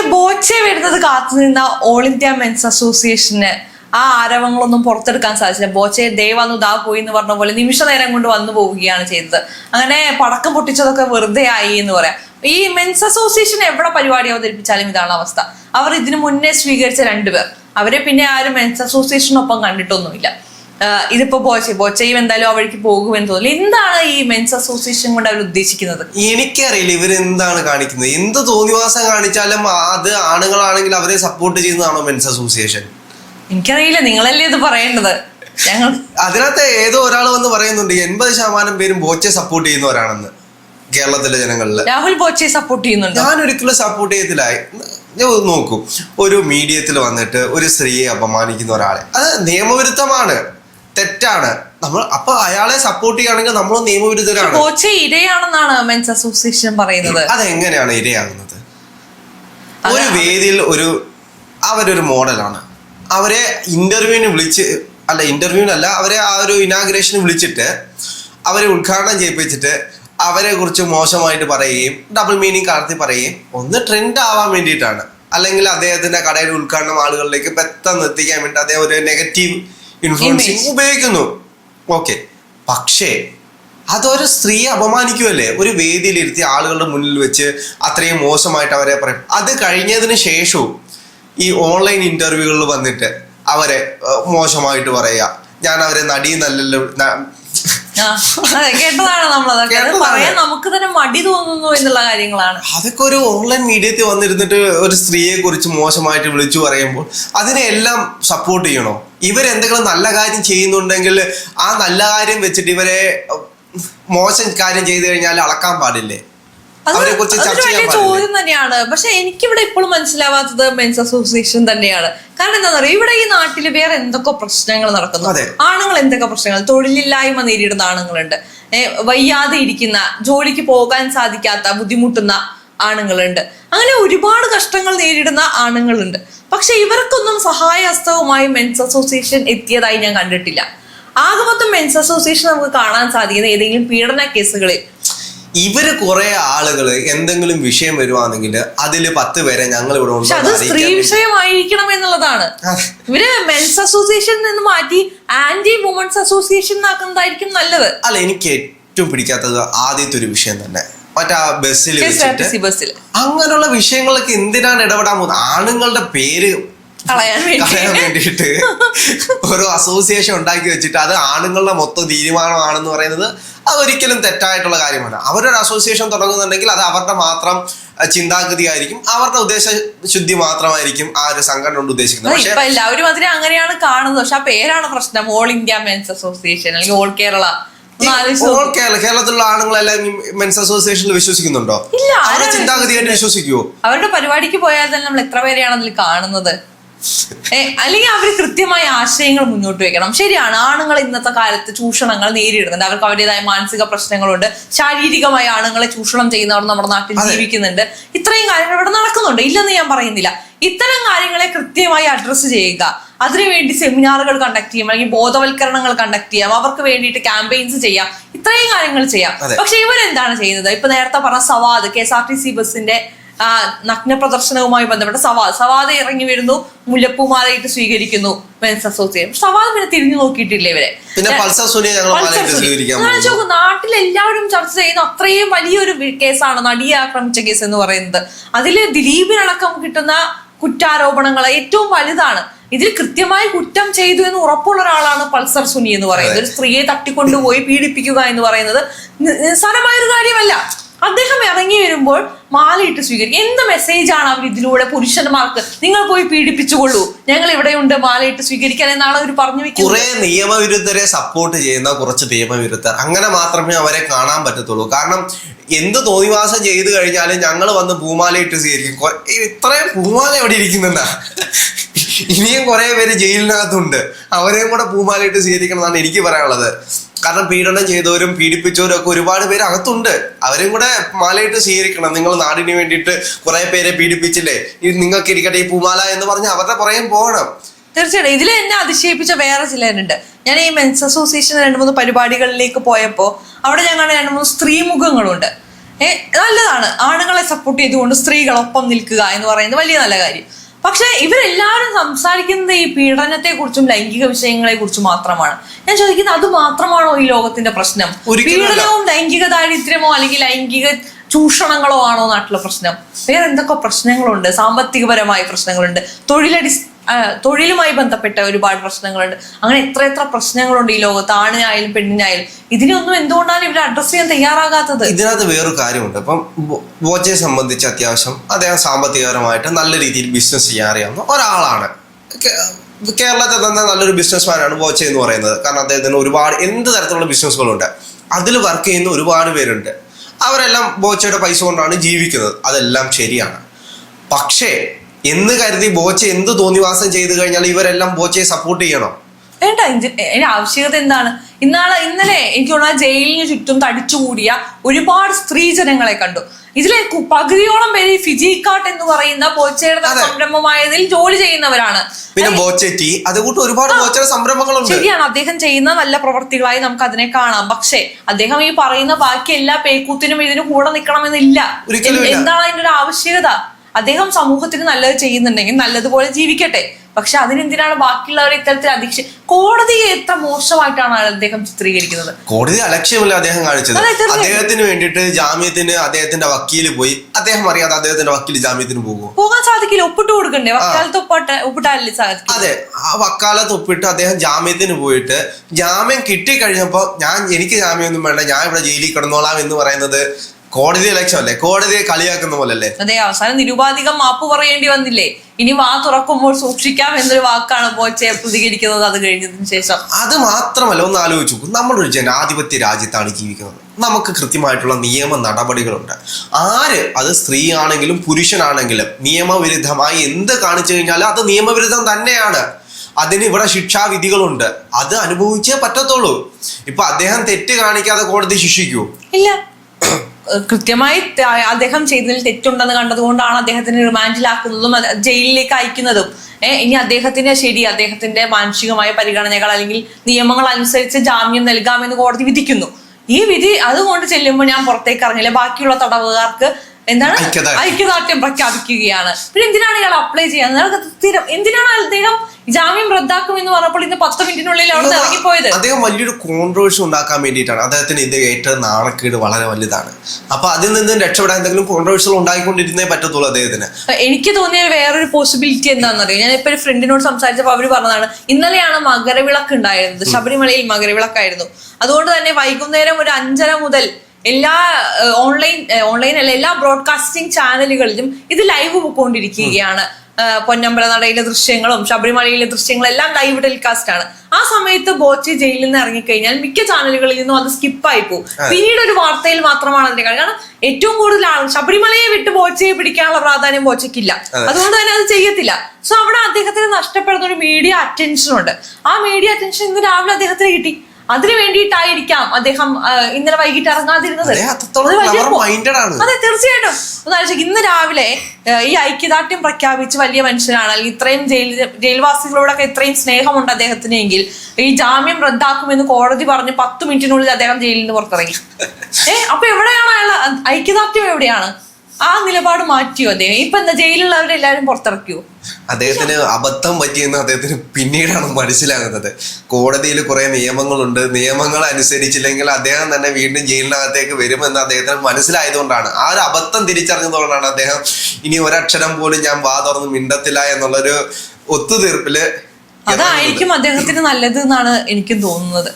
പക്ഷെ ബോച്ചെ വരുന്നത് കാത്തു നിന്ന ഓൾ ഇന്ത്യ മെൻസ് അസോസിയേഷന് ആ ആരവങ്ങളൊന്നും പുറത്തെടുക്കാൻ സാധിച്ചില്ല. ബോച്ചെ ദേവാന്നു ദാ പോയി എന്ന് പറഞ്ഞ പോലെ നിമിഷ നേരം കൊണ്ട് വന്നു പോവുകയാണ് ചെയ്തത്. അങ്ങനെ പടക്കം പൊട്ടിച്ചതൊക്കെ വെറുതെ ആയി എന്ന് പറയാം. ഈ മെൻസ് അസോസിയേഷൻ എവിടെ പരിപാടി അവതരിപ്പിച്ചാലും ഇതാണ് അവസ്ഥ. അവർ ഇതിനു മുന്നേ സ്വീകരിച്ച രണ്ടുപേർ. അവരെ പിന്നെ ആരും മെൻസ് അസോസിയേഷനൊപ്പം കണ്ടിട്ടൊന്നുമില്ല. ഇതിപ്പോ ബോച്ചെ ബോച്ചയും എന്തായാലും ആ വഴിക്ക് പോകുമെന്ന് തോന്നുന്നു. എന്താണ് ഈ മെൻസ് അസോസിയേഷൻ കൊണ്ട് അവർ ഉദ്ദേശിക്കുന്നത്? എനിക്കറിയില്ല ഇവർ എന്താണ് കാണിക്കുന്നത്? എന്ത് തോന്നിവാസം കാണിച്ചാലും അത് ആണുങ്ങളാണെങ്കിൽ അവരെ സപ്പോർട്ട് ചെയ്യുന്നതാണോ മെൻസ് അസോസിയേഷൻ എനിക്കറിയില്ല നിങ്ങളല്ലേ ഇത് പറയേണ്ടത്? ഞങ്ങൾ അതിനകത്ത് ഏതോ ഒരാൾ വന്ന് പറയുന്നുണ്ട് എൺപത് ശതമാനം പേരും ബോച്ചെ സപ്പോർട്ട് ചെയ്യുന്നവരാണെന്ന് കേരളത്തിലെ ജനങ്ങളിൽ രാഹുൽ ബോച്ചെ സപ്പോർട്ട് ചെയ്യുന്നുണ്ട്? ഞാൻ ഒരിക്കലും സപ്പോർട്ട് ചെയ്യത്തില്ല. നോക്കൂ. ഒരു മീഡിയത്തിൽ വന്നിട്ട് ഒരു സ്ത്രീയെ അപമാനിക്കുന്ന ഒരാളെ. അത് നിയമവിരുദ്ധമാണ്. തെറ്റാണ്. നമ്മൾ അപ്പൊ അയാളെ സപ്പോർട്ട് ചെയ്യുകയാണെങ്കിൽ നമ്മൾ നിയമവിരുദ്ധരാണ്. കോച്ച് ഇരയാണെന്നാണ് മെൻസ് അസോസിയേഷൻ പറയുന്നത്. അതെങ്ങനെയാണ് ഇരയാകുന്നത്? ഒരു വേദിയിൽ ഒരു അവരൊരു മോഡലാണ്. അവരെ ഇന്റർവ്യൂവിന് വിളിച്ച് അല്ല ഇന്റർവ്യൂവിനല്ല അവരെ ആ ഒരു ഇനാഗ്രേഷന് വിളിച്ചിട്ട് അവരെ ഉദ്ഘാടനം ചെയ്യിപ്പിച്ചിട്ട് അവരെ കുറിച്ച് മോശമായിട്ട് പറയുകയും ഡബിൾ മീനിങ് കടത്തി പറയുകയും ഒന്ന് ട്രെൻഡ് ആവാൻ വേണ്ടിയിട്ടാണ്. അല്ലെങ്കിൽ അദ്ദേഹത്തിന്റെ കടയുടെ ഉദ്ഘാടനം ആളുകളിലേക്ക് പെട്ടെന്ന് എത്തിക്കാൻ വേണ്ടി അദ്ദേഹം ഒരു നെഗറ്റീവ് ഇൻഫ്ലുവൻസിങ് ഉപയോഗിക്കുന്നു. ഓക്കെ പക്ഷേ അതൊരു സ്ത്രീയെ അപമാനിക്കുമല്ലേ ഒരു വേദിയിലിരുത്തി ആളുകളുടെ മുന്നിൽ വെച്ച് അത്രയും മോശമായിട്ട് അവരെ പറയും. അത് കഴിഞ്ഞതിന് ശേഷവും ഈ ഓൺലൈൻ ഇന്റർവ്യൂകളിൽ വന്നിട്ട് അവരെ മോശമായിട്ട് പറയുക. ഞാൻ അവരെ നടിയെന്നല്ലല്ലോ ന- ആ, അതെ കേട്ടതാണ് പറയാൻ നമുക്ക് തന്നെ മടി തോന്നുന്നു എന്നുള്ള കാര്യങ്ങളാണ്. അതൊക്കെ ഒരു ഓൺലൈൻ മീഡിയത്തിൽ വന്നിരുന്നിട്ട് ഒരു സ്ത്രീയെ കുറിച്ച് മോശമായിട്ട് വിളിച്ചു പറയുമ്പോൾ അതിനെ എല്ലാം സപ്പോർട്ട് ചെയ്യണോ? ഇവരെന്തെങ്കിലും നല്ല കാര്യം ചെയ്യുന്നുണ്ടെങ്കിൽ ആ നല്ല കാര്യം വെച്ചിട്ട് ഇവരെ മോശം കാര്യം ചെയ്തു കഴിഞ്ഞാൽ അളക്കാൻ പാടില്ലേ? അത് അവരെ കുറിച്ച് ചർച്ച ചെയ്യാൻ ചോദ്യം തന്നെയാണ്. പക്ഷെ എനിക്കിവിടെ ഇപ്പോഴും മനസ്സിലാവാത്തത് മെൻസ് അസോസിയേഷൻ തന്നെയാണ്. കാരണം എന്താ പറയുക ഇവിടെ ഈ നാട്ടിൽ വേറെ എന്തൊക്കെ പ്രശ്നങ്ങൾ നടക്കുന്നു. ആണുങ്ങൾ എന്തൊക്കെ പ്രശ്നങ്ങൾ? തൊഴിലില്ലായ്മ നേരിടുന്ന ആണുങ്ങളുണ്ട്. വയ്യാതെ ഇരിക്കുന്ന ജോലിക്ക് പോകാൻ സാധിക്കാത്ത ബുദ്ധിമുട്ടുന്ന ആണുങ്ങളുണ്ട്. അങ്ങനെ ഒരുപാട് കഷ്ടങ്ങൾ നേരിടുന്ന ആണുങ്ങളുണ്ട്. പക്ഷെ ഇവർക്കൊന്നും സഹായഹസ്തവുമായി മെൻസ് അസോസിയേഷൻ എത്തിയതായി ഞാൻ കണ്ടിട്ടില്ല. ആകെ മൊത്തം മെൻസ് അസോസിയേഷൻ നമുക്ക് കാണാൻ സാധിക്കുന്ന ഏതെങ്കിലും പീഡന കേസുകളിൽ. ഇവർ കുറെ ആളുകൾ എന്തെങ്കിലും വിഷയം വരുവാണെങ്കിൽ അതിൽ പത്ത് പേരെ ഞങ്ങൾ ഇവിടെ പക്ഷെ അത് സ്ത്രീ വിഷയമായിരിക്കണം എന്നുള്ളതാണ്. ഇവർ മെൻസ് അസോസിയേഷൻ നിന്ന് മാറ്റി ആന്റി വുമൻസ് അസോസിയേഷൻ ആക്കുന്നതായിരിക്കും നല്ലത്. അല്ല എനിക്ക് ഏറ്റവും പിടിക്കാത്തത് ആദ്യത്തെ ഒരു വിഷയം തന്നെ. മറ്റേ ബസ്സിൽ അങ്ങനെയുള്ള വിഷയങ്ങളൊക്കെ എന്തിനാണ് ഇടപെടാൻ പോകുന്നത്? ആണുങ്ങളുടെ പേര് കളയാൻ വേണ്ടിയിട്ട് ഒരു അസോസിയേഷൻ ഉണ്ടാക്കി വെച്ചിട്ട് അത് ആണുങ്ങളുടെ മൊത്തം തീരുമാനമാണെന്ന് പറയുന്നത് അതൊരിക്കലും തെറ്റായിട്ടുള്ള കാര്യമാണ് അവരൊരു അസോസിയേഷൻ തുടങ്ങുന്നുണ്ടെങ്കിൽ അത് അവരുടെ മാത്രം ചിന്താഗതി ആയിരിക്കും അവരുടെ ഉദ്ദേശ ശുദ്ധി മാത്രമായിരിക്കും ആ ഒരു സംഘടന കൊണ്ട് ഉദ്ദേശിക്കുന്നത്. പക്ഷെ എല്ലാവരും അതിനെ അങ്ങനെയാണ് കാണുന്നത്. പക്ഷെ ആ പേരാണ് പ്രശ്നം. ഓൾ ഇന്ത്യ മെൻസ് അസോസിയേഷൻ അല്ലെങ്കിൽ ഓൾ കേരള. ഓൾ കേരളത്തിലുള്ള ആണുങ്ങളെല്ലാം മെൻസ് അസോസിയേഷനിൽ വിശ്വസിക്കുന്നുണ്ടോ? ഇല്ല, അവരുടെ ചിന്താഗതിയായിട്ട് വിശ്വസിക്കുവോ? അവരുടെ പരിപാടിക്ക് പോയാൽ തന്നെ നമ്മൾ എത്ര പേരെയാണ് അതിൽ കാണുന്നത്? അല്ലെങ്കിൽ അവർ കൃത്യമായ ആശയങ്ങൾ മുന്നോട്ട് വെക്കണം. ശരിയാണ് ആണുങ്ങൾ ഇന്നത്തെ കാലത്ത് ചൂഷണങ്ങൾ നേരിടുന്നുണ്ട്. അവർക്ക് അവരുടേതായ മാനസിക പ്രശ്നങ്ങളുണ്ട്. ശാരീരികമായി ആണുങ്ങളെ ചൂഷണം ചെയ്യുന്നവർ നമ്മുടെ നാട്ടിൽ ജീവിക്കുന്നുണ്ട്. ഇത്രയും കാര്യങ്ങൾ ഇവിടെ നടക്കുന്നുണ്ട്. ഇല്ലെന്ന് ഞാൻ പറയുന്നില്ല. ഇത്തരം കാര്യങ്ങളെ കൃത്യമായി അഡ്രസ്സ് ചെയ്യുക. അതിനുവേണ്ടി സെമിനാറുകൾ കണ്ടക്ട് ചെയ്യാം അല്ലെങ്കിൽ ബോധവൽക്കരണങ്ങൾ കണ്ടക്ട് ചെയ്യാം അവർക്ക് വേണ്ടിയിട്ട് ക്യാമ്പയിൻസ് ചെയ്യാം ഇത്രയും കാര്യങ്ങൾ ചെയ്യാം. പക്ഷെ ഇവരെന്താണ് ചെയ്യുന്നത്? ഇപ്പൊ നേരത്തെ പറഞ്ഞ Savad K S R T C ബസിന്റെ നഗ്ന പ്രദർശനവുമായി ബന്ധപ്പെട്ട സവാദ്. സവാദ് ഇറങ്ങി വരുന്നു മുല്ലപ്പൂമാലയിട്ട് സ്വീകരിക്കുന്നു മെൻസ് അസോസിയേഷൻ സവാദ് പിന്നെ തിരിഞ്ഞു നോക്കിയിട്ടില്ലേ ഇവരെ? നാട്ടിൽ എല്ലാവരും ചർച്ച ചെയ്യുന്ന അത്രയും വലിയൊരു കേസാണ് നടിയെ ആക്രമിച്ച കേസ് എന്ന് പറയുന്നത്. അതിൽ ദിലീപിനടക്കം കിട്ടുന്ന കുറ്റാരോപണങ്ങൾ ഏറ്റവും വലുതാണ്. ഇതിൽ കൃത്യമായി കുറ്റം ചെയ്തു എന്ന് ഉറപ്പുള്ള ഒരാളാണ് പൾസർ സുനി എന്ന് പറയുന്നത്. ഒരു സ്ത്രീയെ തട്ടിക്കൊണ്ടുപോയി പീഡിപ്പിക്കുക എന്ന് പറയുന്നത് നി- നിസ്സാരമായ ഒരു കാര്യമല്ല. അദ്ദേഹം ഇറങ്ങി വരുമ്പോൾ മാലയിട്ട് സ്വീകരിക്കും. എന്ത് മെസ്സേജാണ് അവർ ഇതിലൂടെ പുരുഷന്മാർക്ക്? നിങ്ങൾ പോയി പീഡിപ്പിച്ചുകൊള്ളൂ. ഞങ്ങൾ ഇവിടെയുണ്ട് മാലയിട്ട് സ്വീകരിക്കാൻ എന്നാണ് അവർ പറഞ്ഞു കുറെ നിയമവിരുദ്ധരെ സപ്പോർട്ട് ചെയ്യുന്ന കുറച്ച് നിയമവിരുദ്ധർ. അങ്ങനെ മാത്രമേ അവരെ കാണാൻ പറ്റത്തുള്ളൂ. കാരണം എന്ത് തോന്നിവാസം ചെയ്തു കഴിഞ്ഞാലും ഞങ്ങൾ വന്ന് ഭൂമാലയിട്ട് സ്വീകരിക്കും. ഇത്രയും ഭൂമാല എവിടെ ഇരിക്കുന്നെന്നാ? ഇനിയും കുറെ പേര് ജയിലിനകത്തുണ്ട്. അവരെയും കൂടെ പൂമാലയിട്ട് സ്വീകരിക്കണം എന്നാണ് എനിക്ക് പറയാനുള്ളത്. കാരണം പീഡനം ചെയ്തവരും പീഡിപ്പിച്ചവരും ഒക്കെ ഒരുപാട് പേര് അകത്തുണ്ട്. അവരെയും കൂടെ മാലയിട്ട് സ്വീകരിക്കണം. നിങ്ങൾ നാടിന് വേണ്ടിയിട്ട് കുറെ പേരെ പീഡിപ്പിച്ചില്ലേ? നിങ്ങൾക്ക് ഇരിക്കട്ടെ ഈ പൂമാല എന്ന് പറഞ്ഞ് അവരുടെ പുറകെ പോകണം. തീർച്ചയായിട്ടും. ഇതിൽ എന്നെ അതിശയിപ്പിച്ച വേറെ ചിലരുണ്ട് ഞാൻ ഈ മെൻസ് അസോസിയേഷൻ രണ്ട് മൂന്ന് പരിപാടികളിലേക്ക് പോയപ്പോൾ അവിടെ ഞങ്ങളുടെ രണ്ട് മൂന്ന് സ്ത്രീ മുഖങ്ങളുണ്ട് ഏ, നല്ലതാണ്. ആണുങ്ങളെ സപ്പോർട്ട് ചെയ്തുകൊണ്ട് സ്ത്രീകളൊപ്പം നിൽക്കുക എന്ന് പറയുന്നത് വലിയ നല്ല കാര്യം. പക്ഷെ ഇവരെല്ലാവരും സംസാരിക്കുന്നത് ഈ പീഡനത്തെ കുറിച്ചും ലൈംഗിക വിഷയങ്ങളെ കുറിച്ചും മാത്രമാണ്. ഞാൻ ചോദിക്കുന്നത് അത് മാത്രമാണോ ഈ ലോകത്തിന്റെ പ്രശ്നം. പീഡനവും ലൈംഗിക ദാരിദ്ര്യമോ അല്ലെങ്കിൽ ലൈംഗിക ചൂഷണങ്ങളോ ആണോ നാട്ടിലെ പ്രശ്നം. വേറെ എന്തൊക്കെ പ്രശ്നങ്ങളുണ്ട്? സാമ്പത്തികപരമായ പ്രശ്നങ്ങളുണ്ട്. തൊഴിലടി തൊഴിലുമായി ബന്ധപ്പെട്ട ഒരുപാട് പ്രശ്നങ്ങളുണ്ട്. അങ്ങനെ എത്ര എത്ര പ്രശ്നങ്ങളുണ്ട് ഈ ലോകത്ത്. ആണിനായാലും പെണ്ണിനായാലും. ഇതിനൊന്നും എന്തുകൊണ്ടാണ് ഇവർ അഡ്രസ് ചെയ്യാൻ തയ്യാറാകാത്തത്? ഇതിനകത്ത് വേറൊരു കാര്യമുണ്ട്. ഇപ്പം വോച്ചയെ സംബന്ധിച്ച് അത്യാവശ്യം അദ്ദേഹം സാമ്പത്തികപരമായിട്ട് നല്ല രീതിയിൽ ബിസിനസ് ചെയ്യാൻ അറിയാവുന്ന ഒരാളാണ്. കേരളത്തിൽ തന്നെ നല്ലൊരു ബിസിനസ്മാനാണ് വോച്ച എന്ന് പറയുന്നത്. കാരണം അദ്ദേഹത്തിന് ഒരുപാട് എന്ത് തരത്തിലുള്ള ബിസിനസ്സുകളുണ്ട് അതിൽ വർക്ക് ചെയ്യുന്ന ഒരുപാട് പേരുണ്ട്. അവരെല്ലാം ബോച്ചയുടെ പൈസ കൊണ്ടാണ് ജീവിക്കുന്നത്. അതെല്ലാം ശരിയാണ്. പക്ഷേ എന്ന് കരുതി ബോച്ച എന്ത് തോന്നിവാസം ചെയ്തു കഴിഞ്ഞാൽ ഇവരെല്ലാം ബോച്ചയെ സപ്പോർട്ട് ചെയ്യണം. വേണ്ട എന്റെ ആവശ്യകത എന്താണ്? ഇന്നാളെ ഇന്നലെ എനിക്ക് തോന്നുന്നു ജയിലിന് ചുറ്റും തടിച്ചുകൂടിയ ഒരുപാട് സ്ത്രീ ജനങ്ങളെ കണ്ടു. ഇതിലെ പകുതിയോളം പേര് ഫിജി ഫിജിക്കാട്ട് എന്ന് പറയുന്ന ബോച്ചയുടെ സംരംഭമായതിൽ ജോലി ചെയ്യുന്നവരാണ്. പിന്നെ ബോച്ച ടീ അതുകൂട്ട് ഒരുപാട് ബോച്ചയുടെ സംരംഭങ്ങളുണ്ട്. ശരിയാണ്. അദ്ദേഹം ചെയ്യുന്ന നല്ല പ്രവർത്തികളായി നമുക്ക് അതിനെ കാണാം. പക്ഷേ അദ്ദേഹം ഈ പറയുന്ന ബാക്കി എല്ലാ പേക്കൂത്തിനും ഇതിന് കൂടെ നിൽക്കണമെന്നില്ല. എന്താണ് അതിന്റെ ഒരു ആവശ്യകത? അദ്ദേഹം സമൂഹത്തിന് നല്ലത് ചെയ്യുന്നുണ്ടെങ്കിൽ നല്ലതുപോലെ ജീവിക്കട്ടെ. പക്ഷെ അതിനെന്തിനാണ് ബാക്കിയുള്ളവരെ ഇത്തരത്തിൽ അധീക്ഷ കോടതിയെ എത്ര മോശമായിട്ടാണ് അദ്ദേഹം ചിത്രീകരിക്കുന്നത്? കോടതി അലക്ഷ്യമല്ല അദ്ദേഹം കാണിച്ചത്. അദ്ദേഹത്തിന് വേണ്ടിയിട്ട് ജാമ്യത്തിന് അദ്ദേഹത്തിന്റെ വക്കീൽ പോയി. അദ്ദേഹം അറിയാതെ അദ്ദേഹത്തിന്റെ വക്കീൽ ജാമ്യത്തിന് പോകും പോകാൻ സാധിക്കില്ല. ഒപ്പിട്ട് കൊടുക്കണ്ടേ? വക്കാലത്ത് ഒപ്പിട്ട് ഒപ്പിട്ടാലേ സാധിക്കും? അതെ. ആ വക്കാലത്ത് ഒപ്പിട്ട് അദ്ദേഹം ജാമ്യത്തിന് പോയിട്ട് ജാമ്യം കിട്ടിക്കഴിഞ്ഞപ്പോ ഞാൻ എനിക്ക് ജാമ്യമൊന്നും വേണ്ട. ഞാൻ ഇവിടെ ജയിലിൽ കിടന്നോളാം എന്ന് പറയുന്നത് കോടതി ലക്ഷ്യമല്ലേ കോടതിയെ കളിയാക്കുന്ന പോലെ അല്ലേ അതെ അവസാനം നിരുപാധികം മാപ്പ് പറയേണ്ടി വന്നില്ലേ? ഇനി വാ തുറക്കുമ്പോൾ സൂക്ഷിക്കാം എന്നൊരു വാക്കാണ് പ്രതികരിക്കുന്നത് അത് കഴിഞ്ഞതിന് ശേഷം. അത് മാത്രമല്ല ഒന്ന് ആലോചിച്ചു നമ്മളൊരു ജനാധിപത്യ രാജ്യത്താണ് ജീവിക്കുന്നത്. നമുക്ക് കൃത്യമായിട്ടുള്ള നിയമ നടപടികളുണ്ട്. ആര്? അത് സ്ത്രീ ആണെങ്കിലും പുരുഷനാണെങ്കിലും നിയമവിരുദ്ധമായി എന്ത് കാണിച്ചു കഴിഞ്ഞാലും അത് നിയമവിരുദ്ധം തന്നെയാണ്. അതിന് ഇവിടെ ശിക്ഷാവിധികളുണ്ട്. അത് അനുഭവിച്ചേ പറ്റത്തുള്ളൂ. ഇപ്പൊ അദ്ദേഹം തെറ്റ് കാണിക്കാതെ കോടതി ശിക്ഷിക്കൂ. ഇല്ല. കൃത്യമായി അദ്ദേഹം ചെയ്തതിൽ തെറ്റുണ്ടെന്ന് കണ്ടതുകൊണ്ടാണ് അദ്ദേഹത്തിന് റിമാൻഡിലാക്കുന്നതും ജയിലിലേക്ക് അയക്കുന്നതും. ഇനി അദ്ദേഹത്തിന് ശരി അദ്ദേഹത്തിന്റെ മാനസികമായ പരിഗണനകൾ അല്ലെങ്കിൽ നിയമങ്ങൾ അനുസരിച്ച് ജാമ്യം നൽകാമെന്ന് കോടതി വിധിക്കുന്നു. ഈ വിധി അതുകൊണ്ട് ചെല്ലുമ്പോൾ ഞാൻ പുറത്തേക്ക് ഇറങ്ങില്ല. ബാക്കിയുള്ള തടവുകാർക്ക് എന്താണ്? ഐക്യദാർഢ്യം. പ്രഖ്യാപിക്കുകയാണ്. പിന്നെ എന്തിനാണ് ഇയാൾ അപ്ലൈ നിങ്ങൾക്ക് സ്ഥിരം എന്തിനാണ് അദ്ദേഹം ജാമ്യം റദ്ദാക്കും എന്ന് പറഞ്ഞപ്പോൾ ഇന്ന് പത്ത് മിനിറ്റിനുള്ളിൽ അവിടെ ഇറങ്ങിപ്പോയത്? അദ്ദേഹം വലിയൊരു കോൺട്രവേഴ്സി ഉണ്ടാക്കാൻ വേണ്ടിയിട്ടാണ്. അദ്ദേഹത്തിന് ഇത് ഏറ്റവും നാണക്കേട് വളരെ വലുതാണ്. അപ്പൊ അതിൽ നിന്ന് രക്ഷപ്പെടാൻ എന്തെങ്കിലും കോൺട്രവേഴ്സികൾ ഉണ്ടായിക്കൊണ്ടിരുന്നേ പറ്റത്തുള്ളൂ അദ്ദേഹത്തിന്. എനിക്ക് തോന്നിയ വേറൊരു പോസിബിലിറ്റി എന്താണെന്നറിയോ? ഞാൻ ഇപ്പൊ ഒരു ഫ്രണ്ടിനോട് സംസാരിച്ചപ്പോൾ അവർ പറഞ്ഞതാണ് ഇന്നലെയാണ് മകരവിളക്ക് ഉണ്ടായിരുന്നത്. ശബരിമലയിൽ മകരവിളക്കായിരുന്നു. അതുകൊണ്ട് തന്നെ വൈകുന്നേരം ഒരു അഞ്ചര മുതൽ എല്ലാ ഓൺലൈൻ ഓൺലൈൻ അല്ല എല്ലാ ബ്രോഡ്കാസ്റ്റിംഗ് ചാനലുകളിലും ഇത് ലൈവ് പോയിക്കൊണ്ടിരിക്കുകയാണ് പൊന്നമ്പല നടയിലെ ദൃശ്യങ്ങളും ശബരിമലയിലെ ദൃശ്യങ്ങളും എല്ലാം ലൈവ് ടെലികാസ്റ്റ് ആണ് ആ സമയത്ത് ബോച്ചി ജയിലിൽ നിന്ന് ഇറങ്ങിക്കഴിഞ്ഞാൽ മിക്ക ചാനലുകളിൽ നിന്നും അത് സ്കിപ്പായി പോകും. പിന്നീട് ഒരു വാർത്തയിൽ മാത്രമാണ് അതിന്റെ കാര്യം. കാരണം ഏറ്റവും കൂടുതൽ ആൾ ശബരിമലയെ വിട്ട് ബോച്ചയെ പിടിക്കാനുള്ള പ്രാധാന്യം ബോച്ചയ്ക്കില്ല. അതുകൊണ്ട് തന്നെ അത് ചെയ്യത്തില്ല. സോ അവിടെ അദ്ദേഹത്തിന് നഷ്ടപ്പെടുന്ന ഒരു മീഡിയ അറ്റൻഷൻ ഉണ്ട്. ആ മീഡിയ അറ്റൻഷൻ ഇന്ന് രാവിലെ അദ്ദേഹത്തിന് കിട്ടി. അതിനു വേണ്ടിയിട്ടായിരിക്കാം അദ്ദേഹം ഇന്നലെ വൈകിട്ട് ഇറങ്ങാതിരുന്നത്. അതെ തീർച്ചയായിട്ടും. ഒന്ന് ആലോചിച്ച് ഇന്ന് രാവിലെ ഈ ഐക്യദാർഢ്യം പ്രഖ്യാപിച്ച് വലിയ മനുഷ്യനാണ്. അല്ലെങ്കിൽ ഇത്രയും ജയിൽ ജയിൽവാസികളോടൊക്കെ ഇത്രയും സ്നേഹമുണ്ട് അദ്ദേഹത്തിന് എങ്കിൽ ഈ ജാമ്യം റദ്ദാക്കുമെന്ന് കോടതി പറഞ്ഞ് പത്ത് മിനിറ്റിനുള്ളിൽ അദ്ദേഹം ജയിലിൽ നിന്ന് പുറത്തിറങ്ങി. ഏഹ് അപ്പൊ എവിടെയാണ് അയാൾ? ഐക്യദാർഢ്യം എവിടെയാണ്? ആ നിലപാട് മാറ്റിയോ അദ്ദേഹം? ഇപ്പൊ എന്താ ജയിലിലുള്ളവരെല്ലാരും പുറത്തിറക്കിയോ? അദ്ദേഹത്തിന് അബദ്ധം പറ്റിയെന്ന് അദ്ദേഹത്തിന് പിന്നീടാണ് മനസ്സിലാകുന്നത്. കോടതിയിൽ കുറെ നിയമങ്ങളുണ്ട്. നിയമങ്ങൾ അനുസരിച്ചില്ലെങ്കിൽ അദ്ദേഹം തന്നെ വീണ്ടും ജയിലിനകത്തേക്ക് വരുമെന്ന് അദ്ദേഹത്തിന് മനസ്സിലായതുകൊണ്ടാണ്. ആ ഒരു അബദ്ധം തിരിച്ചറിഞ്ഞതുകൊണ്ടാണ് അദ്ദേഹം ഇനി ഒരക്ഷരം പോലും ഞാൻ വാ തുറന്ന് മിണ്ടത്തില്ല എന്നുള്ളൊരു ഒത്തുതീർപ്പിൽ അതായിരിക്കും അദ്ദേഹത്തിന് നല്ലത് എന്നാണ് എനിക്കും തോന്നുന്നത്.